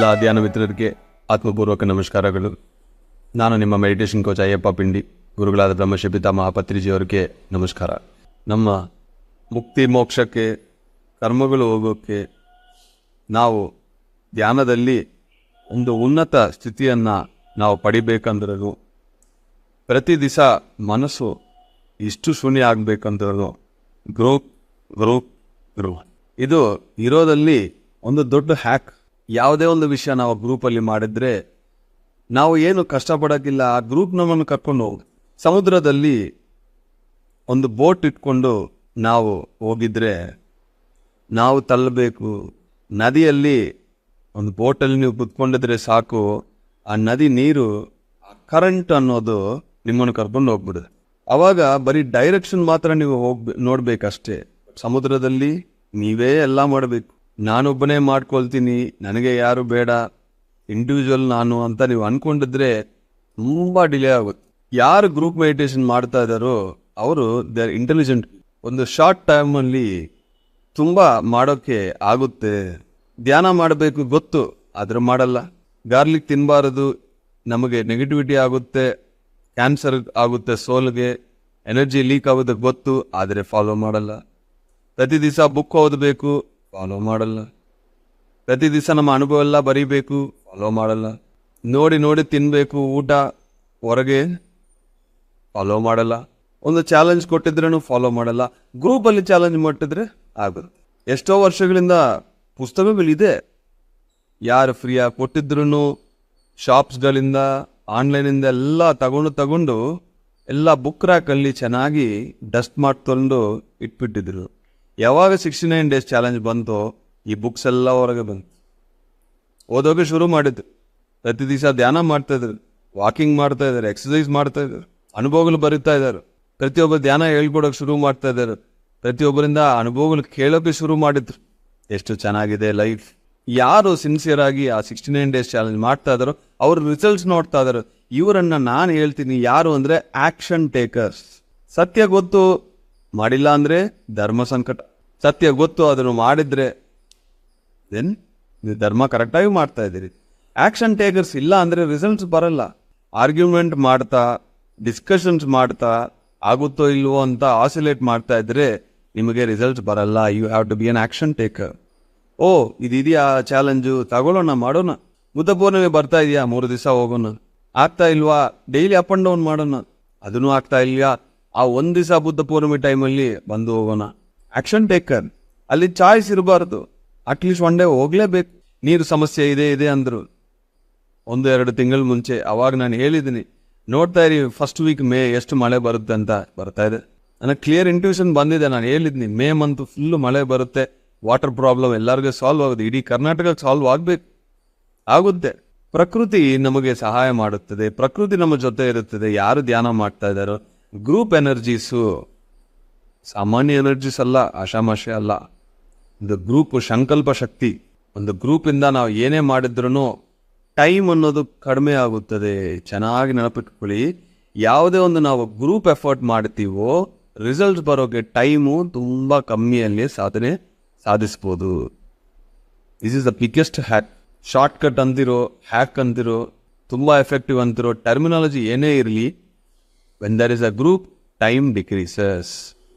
ಎಲ್ಲ ಧ್ಯಾನ ಮಿತ್ರರಿಗೆ ಆತ್ಮಪೂರ್ವಕ ನಮಸ್ಕಾರಗಳು. ನಾನು ನಿಮ್ಮ ಮೆಡಿಟೇಷನ್ ಕೋಚ್ ಅಯ್ಯಪ್ಪ ಪಿಂಡಿ, ಗುರುಗಳಾದ ಬ್ರಹ್ಮಶ್ರೀ ಮಹಾಪತ್ರಿಜಿ ಅವರಿಗೆ ನಮಸ್ಕಾರ. ನಮ್ಮ ಮುಕ್ತಿ ಮೋಕ್ಷಕ್ಕೆ, ಕರ್ಮಗಳು ಹೋಗೋಕ್ಕೆ ನಾವು ಧ್ಯಾನದಲ್ಲಿ ಒಂದು ಉನ್ನತ ಸ್ಥಿತಿಯನ್ನು ನಾವು ಪಡಿಬೇಕಂದ್ರೂ, ಪ್ರತಿ ದಿವಸ ಮನಸ್ಸು ಇಷ್ಟು ಶೂನ್ಯ ಆಗಬೇಕಂದ್ರೂ ಗ್ರೂಪ್ ಗ್ರೂಪ್ ಗ್ರೋ ಇದು ಇರೋದಲ್ಲಿ ಒಂದು ದೊಡ್ಡ ಹ್ಯಾಕ್ ಯಾವುದೇ ಒಂದು ವಿಷಯ ನಾವು ಗ್ರೂಪಲ್ಲಿ ಮಾಡಿದರೆ ನಾವು ಏನು ಕಷ್ಟಪಡೋಕ್ಕಿಲ್ಲ ಆ ಗ್ರೂಪ್ ನಮ್ಮನ್ನು ಕರ್ಕೊಂಡು ಹೋಗಿ. ಸಮುದ್ರದಲ್ಲಿ ಒಂದು ಬೋಟ್ ಇಟ್ಕೊಂಡು ನಾವು ಹೋಗಿದ್ರೆ ನಾವು ತಳ್ಳಬೇಕು. ನದಿಯಲ್ಲಿ ಒಂದು ಬೋಟಲ್ಲಿ ನೀವು ಕುತ್ಕೊಂಡಿದ್ರೆ ಸಾಕು, ಆ ನದಿ ನೀರು ಕರೆಂಟ್ ಅನ್ನೋದು ನಿಮ್ಮನ್ನು ಕರ್ಕೊಂಡು ಹೋಗ್ಬಿಡುತ್ತೆ. ಅವಾಗ ಬರೀ ಡೈರೆಕ್ಷನ್ ಮಾತ್ರ ನೀವು ಹೋಗ್ಬೇ, ನೋಡಬೇಕಷ್ಟೇ. ಸಮುದ್ರದಲ್ಲಿ ನೀವೇ ಎಲ್ಲ ಮಾಡಬೇಕು. ನಾನೊಬ್ಬನೇ ಮಾಡ್ಕೊಳ್ತೀನಿ, ನನಗೆ ಯಾರು ಬೇಡ ಇಂಡಿವಿಜುವಲ್ ನಾನು ಅಂತ ನೀವು ಅನ್ಕೊಂಡಿದ್ರೆ ತುಂಬ ಡಿಲೇ ಆಗುತ್ತೆ. ಯಾರು ಗ್ರೂಪ್ ಮೆಡಿಟೇಷನ್ ಮಾಡ್ತಾ ಇದ್ದಾರೋ, ಅವರು ದೇ ಆರ್ ಇಂಟೆಲಿಜೆಂಟ್ ಒಂದು ಶಾರ್ಟ್ ಟೈಮಲ್ಲಿ ತುಂಬ ಮಾಡೋಕ್ಕೆ ಆಗುತ್ತೆ. ಧ್ಯಾನ ಮಾಡಬೇಕು ಗೊತ್ತು, ಆದರೆ ಮಾಡಲ್ಲ. ಗಾರ್ಲಿಕ್ ತಿನ್ನಬಾರದು ನಮಗೆ ನೆಗೆಟಿವಿಟಿ ಆಗುತ್ತೆ ಕ್ಯಾನ್ಸರ್ ಆಗುತ್ತೆ ಸೋಲ್ಗೆ ಎನರ್ಜಿ ಲೀಕ್ ಆಗುತ್ತೆ ಗೊತ್ತು, ಆದರೆ ಫಾಲೋ ಮಾಡಲ್ಲ. ಪ್ರತಿ ದಿವಸ ಬುಕ್ ಓದಬೇಕು ಫಾಲೋ ಮಾಡಲ್ಲ. ಪ್ರತಿ ದಿವಸ ನಮ್ಮ ಅನುಭವ ಎಲ್ಲ ಬರೀಬೇಕು. ಫಾಲೋ ಮಾಡಲ್ಲ. ನೋಡಿ ನೋಡಿ ತಿನ್ನಬೇಕು ಊಟ ಹೊರಗೆ. ಫಾಲೋ ಮಾಡಲ್ಲ. ಒಂದು ಚಾಲೆಂಜ್ ಕೊಟ್ಟಿದ್ರೂ ಫಾಲೋ ಮಾಡಲ್ಲ. ಗ್ರೂಪಲ್ಲಿ ಚಾಲೆಂಜ್ ಮಾಡಿದ್ರೆ ಆಗುತ್ತೆ ಎಷ್ಟೋ ವರ್ಷಗಳಿಂದ ಪುಸ್ತಕಗಳಿದೆ ಯಾರು ಫ್ರೀಯಾಗಿ ಕೊಟ್ಟಿದ್ರು ಶಾಪ್ಸ್ಗಳಿಂದ ಆನ್ಲೈನಿಂದ ಎಲ್ಲ ತಗೊಂಡು ತಗೊಂಡು ಎಲ್ಲ ಬುಕ್ ರ್ಯಾಕಲ್ಲಿ ಚೆನ್ನಾಗಿ ಡಸ್ಟ್ ಮಾಡ್ಕೊಂಡು ಇಟ್ಬಿಟ್ಟಿದ್ರು. ಯಾವಾಗ ಸಿಕ್ಸ್ಟಿ ನೈನ್ ಡೇಸ್ ಚಾಲೆಂಜ್ ಬಂತೋ, ಈ ಬುಕ್ಸ್ ಎಲ್ಲ ಹೊರಗೆ ಬಂತು. ಓದೋಕೆ ಶುರು ಮಾಡಿದ್ರು. ಪ್ರತಿ ದಿವಸ ಧ್ಯಾನ ಮಾಡ್ತಾ ಇದ್ರು. ವಾಕಿಂಗ್ ಮಾಡ್ತಾ ಇದ್ದಾರೆ ಎಕ್ಸಸೈಸ್ ಮಾಡ್ತಾ ಇದ್ದಾರೆ ಅನುಭವಗಳು ಬರೀತಾ ಇದ್ದಾರೆ ಪ್ರತಿಯೊಬ್ಬ ಧ್ಯಾನ ಹೇಳ್ಕೊಡೋಕೆ ಶುರು ಮಾಡ್ತಾ ಇದ್ದಾರೆ ಪ್ರತಿಯೊಬ್ಬರಿಂದ ಅನುಭವಗಳು ಕೇಳೋಕೆ ಶುರು ಮಾಡಿದ್ರು. ಎಷ್ಟು ಚೆನ್ನಾಗಿದೆ ಲೈಫ್ ಯಾರು ಸಿನ್ಸಿಯರ್ ಆಗಿ ಆ ಸಿಕ್ಸ್ಟಿ ನೈನ್ ಡೇಸ್ ಚಾಲೆಂಜ್ ಮಾಡ್ತಾ ಇದ್ದಾರೋ ಅವ್ರ ರಿಸಲ್ಟ್ಸ್ ನೋಡ್ತಾ ಇದ್ದಾರೆ ಇವರನ್ನು ನಾನು ಹೇಳ್ತೀನಿ, ಯಾರು ಅಂದರೆ ಆ್ಯಕ್ಷನ್ ಟೇಕರ್ಸ್ ಸತ್ಯ ಗೊತ್ತು. ಮಾಡಿಲ್ಲ ಅಂದರೆ ಧರ್ಮ ಸಂಕಟ. ಸತ್ಯ ಗೊತ್ತು, ಅದನ್ನು ಮಾಡಿದರೆ ದೆನ್ ನೀವು ಧರ್ಮ ಕರೆಕ್ಟಾಗಿ ಮಾಡ್ತಾ ಇದ್ದೀರಿ. ಆ್ಯಕ್ಷನ್ ಟೇಕರ್ಸ್ ಇಲ್ಲ ಅಂದರೆ ರಿಸಲ್ಟ್ಸ್ ಬರಲ್ಲ. ಆರ್ಗ್ಯುಮೆಂಟ್ ಮಾಡ್ತಾ ಡಿಸ್ಕಷನ್ಸ್ ಮಾಡ್ತಾ, ಆಗುತ್ತೋ ಇಲ್ವೋ ಅಂತ ಆಸಿಲೇಟ್ ಮಾಡ್ತಾ ಇದ್ದರೆ ನಿಮಗೆ ರಿಸಲ್ಟ್ಸ್ ಬರಲ್ಲ. You have to be an action taker ಓ, ಇದಿದೆಯಾ ಚಾಲೆಂಜು ತಗೊಳ್ಳೋಣ, ಮಾಡೋಣ. ಬುದ್ಧ ಪೂರ್ಣಿಮೆ ಬರ್ತಾ ಇದೆಯಾ? ಮೂರು ದಿವಸ ಹೋಗೋಣ. ಆಗ್ತಾ ಇಲ್ವಾ? ಡೈಲಿ ಅಪ್ ಆ್ಯಂಡ್ ಡೌನ್ ಮಾಡೋಣ. ಅದನ್ನು ಆಗ್ತಾ ಇಲ್ವಾ ಆ ಒಂದು ದಿವಸ ಬುದ್ಧ ಪೂರ್ಣಿಮೆ ಟೈಮಲ್ಲಿ ಬಂದು ಹೋಗೋಣ. ಆಕ್ಷನ್ ಟೇಕರ್ ಅಲ್ಲಿ ಚಾಯ್ಸ್ ಇರಬಾರ್ದು. ಅಟ್ಲೀಸ್ಟ್ ಒನ್ ಡೇ ಹೋಗ್ಲೇಬೇಕು. ನೀರು ಸಮಸ್ಯೆ ಇದೆ ಇದೆ ಅಂದ್ರು. ಒಂದು, ಎರಡು ತಿಂಗಳ ಮುಂಚೆ ಅವಾಗ ನಾನು ಹೇಳಿದ್ದೀನಿ, ನೋಡ್ತಾ ಇರಿ ಫಸ್ಟ್ ವೀಕ್ ಮೇ ಎಷ್ಟು ಮಳೆ ಬರುತ್ತೆ ಅಂತ ಬರ್ತಾ ಇದೆ. ನನಗೆ ಕ್ಲಿಯರ್ ಇಂಟ್ಯೂಷನ್ ಬಂದಿದೆ, ನಾನು ಹೇಳಿದ್ನಿ ಮೇ ಮಂತ್ ಫುಲ್ ಮಳೆ ಬರುತ್ತೆ ವಾಟರ್ ಪ್ರಾಬ್ಲಮ್ ಎಲ್ಲರಿಗೂ ಸಾಲ್ವ್ ಆಗುತ್ತೆ, ಇಡೀ ಕರ್ನಾಟಕಕ್ಕೆ ಸಾಲ್ವ್ ಆಗಬೇಕು. ಆಗುತ್ತೆ. ಪ್ರಕೃತಿ ನಮಗೆ ಸಹಾಯ ಮಾಡುತ್ತದೆ, ಪ್ರಕೃತಿ ನಮ್ಮ ಜೊತೆ ಇರುತ್ತದೆ, ಯಾರು ಧ್ಯಾನ ಮಾಡ್ತಾ ಇದ್ದಾರೋ ಗ್ರೂಪ್ ಎನರ್ಜೀಸು ಸಾಮಾನ್ಯ ಎನರ್ಜೀಸ್ ಅಲ್ಲ, ಆಶಾಮಾಶೆ ಅಲ್ಲ. ಒಂದು ಗ್ರೂಪ್ ಸಂಕಲ್ಪ ಶಕ್ತಿ, ಒಂದು ಗ್ರೂಪಿಂದ ನಾವು ಏನೇ ಮಾಡಿದ್ರು ಟೈಮ್ ಅನ್ನೋದು ಕಡಿಮೆ ಆಗುತ್ತದೆ. ಚೆನ್ನಾಗಿ ನೆನಪಿಟ್ಕೊಳ್ಳಿ. ಯಾವುದೇ ಒಂದು ನಾವು ಗ್ರೂಪ್ ಎಫರ್ಟ್ ಮಾಡ್ತೀವೋ ರಿಸಲ್ಟ್ಸ್ ಬರೋಕ್ಕೆ ಟೈಮು ತುಂಬ ಕಮ್ಮಿಯಲ್ಲಿ ಸಾಧನೆ ಸಾಧಿಸ್ಬೋದು. This is the biggest hack shortcut ಅಂತಿರೋ ಹ್ಯಾಕ್ ಅಂತಿರೋ ತುಂಬ ಎಫೆಕ್ಟಿವ್ ಅಂತಿರೋ ಟರ್ಮಿನಾಲಜಿ ಏನೇ ಇರಲಿ when there is a group time decreases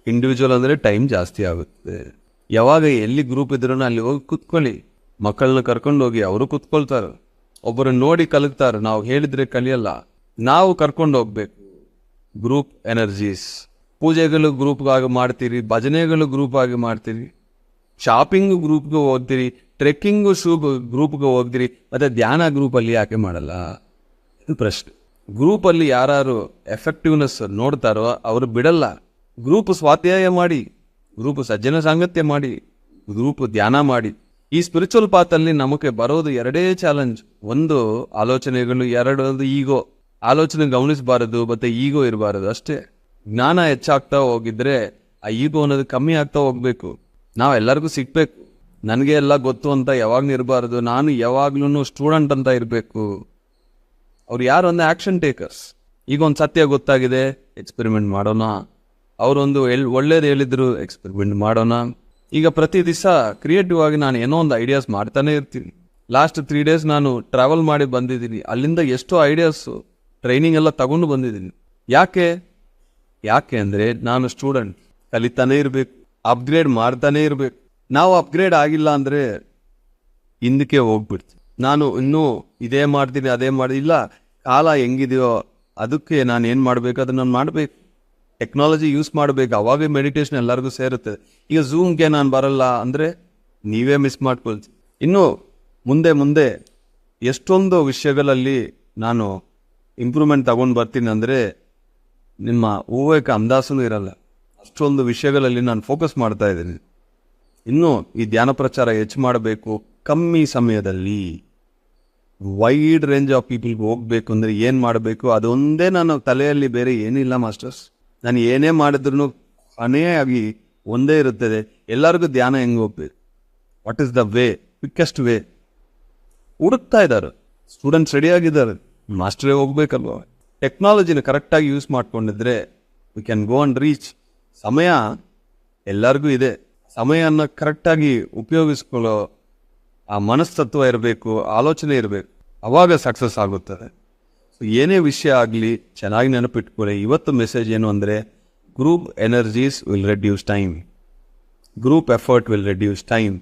individual ಅಂದರೆ ಟೈಮ್ ಜಾಸ್ತಿ ಆಗುತ್ತೆ. ಯಾವಾಗ ಎಲ್ಲಿ ಗ್ರೂಪ್ ಇದ್ರೂ ಅಲ್ಲಿ ಹೋಗಿ ಕುತ್ಕೊಳ್ಳಿ. ಮಕ್ಕಳನ್ನ ಕರ್ಕೊಂಡು ಹೋಗಿ ಅವರು ಕುತ್ಕೊಳ್ತಾರೆ. ಒಬ್ಬರು ನೋಡಿ ಕಲಿತಾರೆ. ನಾವು ಹೇಳಿದ್ರೆ ಕಲಿಯಲ್ಲ. ನಾವು ಕರ್ಕೊಂಡು ಹೋಗ್ಬೇಕು. ಗ್ರೂಪ್ ಎನರ್ಜೀಸ್ ಪೂಜೆಗಳು ಗ್ರೂಪ್ಗಾಗಿ ಮಾಡ್ತೀರಿ, ಭಜನೆಗಳು ಗ್ರೂಪ್ ಆಗಿ ಮಾಡ್ತೀರಿ. ಶಾಪಿಂಗ್ ಗ್ರೂಪ್ಗೆ ಹೋಗ್ತೀರಿ ಟ್ರೆಕ್ಕಿಂಗು ಶೂ ಗ್ರೂಪ್ಗೆ ಹೋಗ್ತೀರಿ. ಮತ್ತು ಧ್ಯಾನ ಗ್ರೂಪಲ್ಲಿ ಯಾಕೆ ಮಾಡಲ್ಲ? ಇದು ಪ್ರಶ್ನೆ. ಗ್ರೂಪಲ್ಲಿ ಯಾರು ಎಫೆಕ್ಟಿವ್ನೆಸ್ ನೋಡ್ತಾರೋ ಅವರು ಬಿಡಲ್ಲ. ಗ್ರೂಪ್ ಸ್ವಾಧ್ಯಾಯ ಮಾಡಿ, ಗ್ರೂಪ್ ಸಜ್ಜನ ಸಾಂಗತ್ಯ ಮಾಡಿ, ಗ್ರೂಪ್ ಧ್ಯಾನ ಮಾಡಿ. ಈ ಸ್ಪಿರಿಚುವಲ್ ಪಾತಲ್ಲಿ ನಮಗೆ ಬರೋದು ಎರಡೇ ಚಾಲೆಂಜ್ ಒಂದು ಆಲೋಚನೆಗಳು, ಎರಡೊಂದು ಈಗೋ ಆಲೋಚನೆ ಗಮನಿಸಬಾರದು, ಮತ್ತೆ ಈಗೋ ಇರಬಾರದು ಅಷ್ಟೇ. ಜ್ಞಾನ ಹೆಚ್ಚಾಗ್ತಾ ಹೋಗಿದ್ರೆ, ಆ ಈಗೋ ಅನ್ನೋದು ಕಮ್ಮಿ ಆಗ್ತಾ ಹೋಗ್ಬೇಕು. ನಾವು ಎಲ್ಲರಿಗೂ ಸಿಗ್ಬೇಕು. ನನಗೆ ಎಲ್ಲ ಗೊತ್ತು ಅಂತ ಯಾವಾಗ್ಲೂ ಇರಬಾರದು. ನಾನು ಯಾವಾಗ್ಲೂ ಸ್ಟೂಡೆಂಟ್ ಅಂತ ಇರಬೇಕು. ಅವ್ರು ಯಾರು ಅಂದ್ರೆ ಆಕ್ಷನ್ ಟೇಕರ್ಸ್ ಈಗ ಒಂದು ಸತ್ಯ ಗೊತ್ತಾಗಿದೆ ಎಕ್ಸ್ಪೆರಿಮೆಂಟ್ ಮಾಡೋಣ. ಅವರೊಂದು ಎಲ್, ಒಳ್ಳೇದು ಹೇಳಿದ್ರು ಎಕ್ಸ್ಪೆರಿಮೆಂಟ್ ಮಾಡೋಣ. ಈಗ ಪ್ರತಿ ದಿವಸ ಕ್ರಿಯೇಟಿವ್ ಆಗಿ ನಾನು ಏನೋ ಒಂದು ಐಡಿಯಾಸ್ ಮಾಡ್ತಾನೆ ಇರ್ತೀನಿ. ಲಾಸ್ಟ್ ತ್ರೀ ಡೇಸ್ ನಾನು ಟ್ರಾವೆಲ್ ಮಾಡಿ ಬಂದಿದ್ದೀನಿ. ಅಲ್ಲಿಂದ ಎಷ್ಟೋ ಐಡಿಯಾಸು ಟ್ರೈನಿಂಗ್ ಎಲ್ಲ ತಗೊಂಡು ಬಂದಿದ್ದೀನಿ. ಯಾಕೆ? ಯಾಕೆ ಅಂದರೆ ನಾನು ಸ್ಟೂಡೆಂಟ್ ಕಲಿತಾನೇ ಇರಬೇಕು ಅಪ್ಗ್ರೇಡ್ ಮಾಡ್ತಾನೇ ಇರಬೇಕು. ನಾವು ಅಪ್ಗ್ರೇಡ್ ಆಗಿಲ್ಲ ಅಂದರೆ ಹಿಂದಕ್ಕೆ ಹೋಗ್ಬಿಡ್ತೀನಿ ನಾನು ಇನ್ನೂ ಇದೇ ಮಾಡ್ತೀನಿ, ಅದೇ ಮಾಡಿ, ಇಲ್ಲ, ಕಾಲ ಹೆಂಗಿದೆಯೋ ಅದಕ್ಕೆ ನಾನು ಏನು ಮಾಡಬೇಕು, ಅದನ್ನು ನಾನು ಮಾಡಬೇಕು. ಟೆಕ್ನಾಲಜಿ ಯೂಸ್ ಮಾಡಬೇಕು. ಅವಾಗೇ ಮೆಡಿಟೇಷನ್ ಎಲ್ಲರಿಗೂ ಸೇರುತ್ತೆ. ಈಗ ಝೂಮ್ಗೆ ನಾನು ಬರಲ್ಲ ಅಂದರೆ ನೀವೇ ಮಿಸ್ ಮಾಡ್ಕೊಳ್ತೀವಿ ಇನ್ನು ಮುಂದೆ ಮುಂದೆ ಎಷ್ಟೊಂದು ವಿಷಯಗಳಲ್ಲಿ ನಾನು ಇಂಪ್ರೂವ್ಮೆಂಟ್ ತಗೊಂಡು ಬರ್ತೀನಿ ಅಂದರೆ ನಿಮ್ಮ ಊಹಕ್ಕೆ ಅಂದಾಸೂ ಇರಲ್ಲ. ಅಷ್ಟೊಂದು ವಿಷಯಗಳಲ್ಲಿ ನಾನು ಫೋಕಸ್ ಮಾಡ್ತಾ ಇದ್ದೀನಿ. ಇನ್ನು ಈ ಧ್ಯಾನ ಪ್ರಚಾರ ಹೆಚ್ಚು ಮಾಡಬೇಕು. ಕಮ್ಮಿ ಸಮಯದಲ್ಲಿ ವೈಡ್ ರೇಂಜ್ ಆಫ್ ಪೀಪಲ್ಗೆ ಹೋಗಬೇಕು ಅಂದರೆ ಏನು ಮಾಡಬೇಕು ಅದೊಂದೇ ನಾನು ತಲೆಯಲ್ಲಿ ಬೇರೆ ಏನಿಲ್ಲ ಮಾಸ್ಟರ್ಸ್ ನಾನು ಏನೇ ಮಾಡಿದ್ರು ಕೊನೆಯಾಗಿ ಒಂದೇ ಇರುತ್ತದೆ. ಎಲ್ಲರಿಗೂ ಧ್ಯಾನ ಹೆಂಗೆ ಹೋಗ್ಬೇಕು? What is the way quickest way ಹುಡುಕ್ತಾ ಇದ್ದಾರೆ. ಸ್ಟೂಡೆಂಟ್ಸ್ ರೆಡಿ ಆಗಿದ್ದಾರೆ. ಮಾಸ್ಟ್ರೇ ಹೋಗ್ಬೇಕಲ್ವ? ಟೆಕ್ನಾಲಜಿನ ಕರೆಕ್ಟಾಗಿ ಯೂಸ್ ಮಾಡ್ಕೊಂಡಿದ್ರೆ we can go and reach ಸಮಯ ಎಲ್ಲರಿಗೂ ಇದೆ. ಸಮಯನ ಕರೆಕ್ಟಾಗಿ ಉಪಯೋಗಿಸ್ಕೊಳ್ಳೋ ಆ ಮನಸ್ತತ್ವ ಇರಬೇಕು, ಆಲೋಚನೆ ಇರಬೇಕು. ಅವಾಗ ಸಕ್ಸಸ್ ಆಗುತ್ತದೆ. ಏನೇ ವಿಷಯ ಆಗಲಿ, ಚೆನ್ನಾಗಿ ನೆನಪಿಟ್ಕೊಳ್ಳಿ. ಇವತ್ತು ಮೆಸೇಜ್ ಏನು ಅಂದರೆ group energies will reduce time group effort will reduce time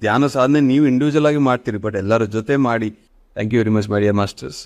ಧ್ಯಾನ ಸಾಧನೆ ನೀವು ಇಂಡಿವಿಜುವಲ್ ಆಗಿ ಮಾಡ್ತೀರಿ ಬಟ್ ಎಲ್ಲರ ಜೊತೆ ಮಾಡಿ. Thank you very much my dear masters